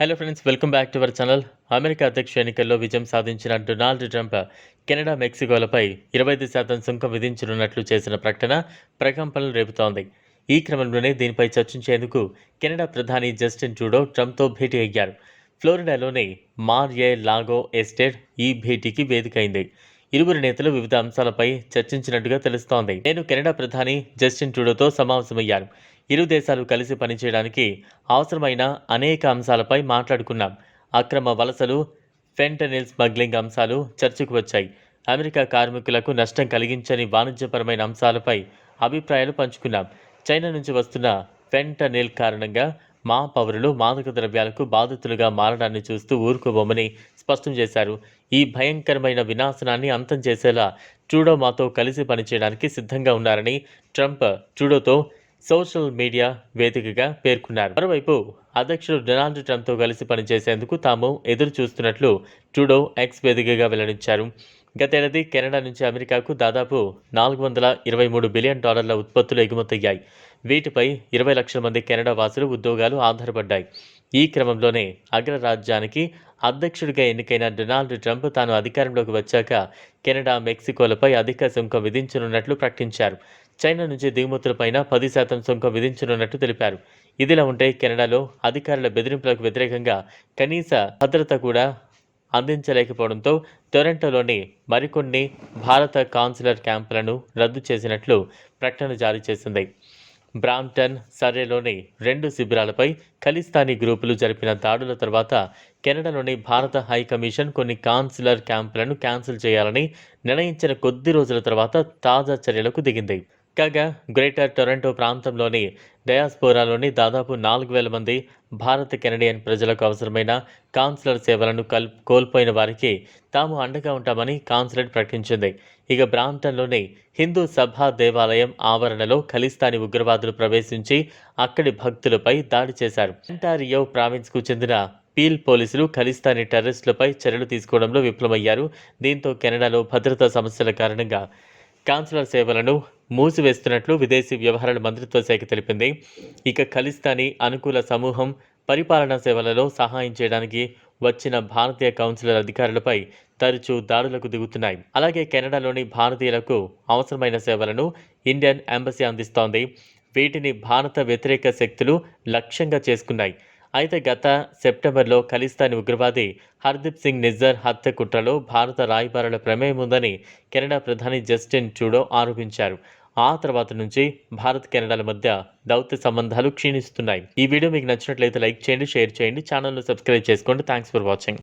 Hello friends welcome back to our channel America అధ్యక్ష ఎన్నికల్లో విజయం సాధించిన డొనాల్డ్ ట్రంప్ కెనడా మెక్సికోలపై ఇరవై ఐదు శాతం సుంకం విధించనున్నట్లు చేసిన ప్రకటన ప్రకంపనలు రేపుతోంది. ఈ క్రమంలోనే దీనిపై చర్చించేందుకు కెనడా ప్రధాని జస్టిన్ ట్రూడో ట్రంప్తో భేటీ అయ్యారు. ఫ్లోరిడాలోని మార్ ఏ లాగో ఎస్టేట్ ఈ భేటీకి వేదికైంది. ఇరువురు నేతలు వివిధ అంశాలపై చర్చించినట్టుగా తెలుస్తోంది. నేను కెనడా ప్రధాని జస్టిన్ ట్రూడోతో సమావేశమయ్యాను. ఇరు దేశాలు కలిసి పనిచేయడానికి అవసరమైన అనేక అంశాలపై మాట్లాడుకున్నాం. అక్రమ వలసలు ఫెంటనిల్ స్మగ్లింగ్ అంశాలు చర్చకు వచ్చాయి. అమెరికా కార్మికులకు నష్టం కలిగించని వాణిజ్యపరమైన అంశాలపై అభిప్రాయాలు పంచుకున్నాం. చైనా నుంచి వస్తున్న ఫెంటనిల్ కారణంగా మా పౌరులు మాదక ద్రవ్యాలకు బాధితులుగా మారడాన్ని చూస్తూ ఊరుకోబోమని స్పష్టం చేశారు. ఈ భయంకరమైన వినాశనాన్ని అంతం చేసేలా ట్రూడో మాతో కలిసి పనిచేయడానికి సిద్ధంగా ఉన్నారని ట్రంప్ ట్రూడోతో సోషల్ మీడియా వేదికగా పేర్కొన్నారు. మరోవైపు అధ్యక్షుడు డొనాల్డ్ ట్రంప్తో కలిసి పనిచేసేందుకు తాము ఎదురు చూస్తున్నట్లు ట్రూడో ఎక్స్ వేదికగా వెల్లడించారు. గతేడాది కెనడా నుంచి అమెరికాకు దాదాపు నాలుగు వందల ఇరవై మూడు బిలియన్ డాలర్ల ఉత్పత్తులు ఎగుమతయ్యాయి. వీటిపై ఇరవై లక్షల మంది కెనడా వాసులు ఉద్యోగాలు ఆధారపడ్డాయి. ఈ క్రమంలోనే అగ్రరాజ్యానికి అధ్యక్షుడిగా ఎన్నికైన డొనాల్డ్ ట్రంప్ తాను అధికారంలోకి వచ్చాక కెనడా మెక్సికోలపై అధిక సుంకం విధించనున్నట్లు ప్రకటించారు. చైనా నుంచి దిగుమతులపైన పది శాతం సుంకం విధించనున్నట్టు తెలిపారు. ఇదిలా ఉంటే కెనడాలో అధికారుల బెదిరింపులకు వ్యతిరేకంగా కనీస భద్రత కూడా అందించలేకపోవడంతో టొరంటోలోని మరికొన్ని భారత కాన్సులర్ క్యాంపులను రద్దు చేసినట్లు ప్రకటన జారీ చేసింది. బ్రాంప్టన్ సర్రేలోని రెండు శిబిరాలపై ఖలిస్తానీ గ్రూపులు జరిపిన దాడుల తర్వాత కెనడాలోని భారత హై కమిషన్ కొన్ని కాన్సులర్ క్యాంపులను క్యాన్సిల్ చేయాలని నిర్ణయించిన కొద్ది రోజుల తర్వాత తాజా చర్యలకు దిగింది. కాగా గ్రేటర్ టొరంటో ప్రాంతంలోని డయాస్పోరాలోని దాదాపు నాలుగు వేల మంది భారత కెనడియన్ ప్రజలకు అవసరమైన కాన్సులర్ సేవలను కల్ కోల్పోయిన వారికి తాము అండగా ఉంటామని కాన్సులేట్ ప్రకటించింది. ఇక బ్రాంప్టన్లోని హిందూ సభా దేవాలయం ఆవరణలో ఖలిస్తానీ ఉగ్రవాదులు ప్రవేశించి అక్కడి భక్తులపై దాడి చేశారు. అంటారియో ప్రావిన్స్కు చెందిన పీల్ పోలీసులు ఖలిస్తానీ టెర్రరిస్టులపై చర్యలు తీసుకోవడంలో విఫలమయ్యారు. దీంతో కెనడాలో భద్రతా సమస్యల కారణంగా కాన్సులర్ సేవలను మూసివేస్తున్నట్లు విదేశీ వ్యవహారాల మంత్రిత్వ శాఖ తెలిపింది. ఇక ఖలిస్తానీ అనుకూల సమూహం పరిపాలనా సేవలలో సహాయం చేయడానికి వచ్చిన భారతీయ కౌన్సిలర్ అధికారులపై తరచూ దాడులకు దిగుతున్నాయి. అలాగే కెనడాలోని భారతీయులకు అవసరమైన సేవలను ఇండియన్ ఎంబసీ అందిస్తోంది. వీటిని భారత వ్యతిరేక శక్తులు లక్ష్యంగా చేసుకున్నాయి. అయితే గత సెప్టెంబర్లో ఖలిస్తానీ ఉగ్రవాది హర్దీప్ సింగ్ నిజ్జర్ హత్య కుట్రలో భారత రాయబారుల ప్రమేయం ఉందని కెనడా ప్రధాని జస్టిన్ ట్రూడో ఆరోపించారు. ఆ తర్వాత నుంచి భారత్ కెనడాల మధ్య దౌత్య సంబంధాలు క్షీణిస్తున్నాయి. ఈ వీడియో మీకు నచ్చినట్లయితే లైక్ చేయండి షేర్ చేయండి ఛానల్ను సబ్స్క్రైబ్ చేసుకోండి. Thanks for watching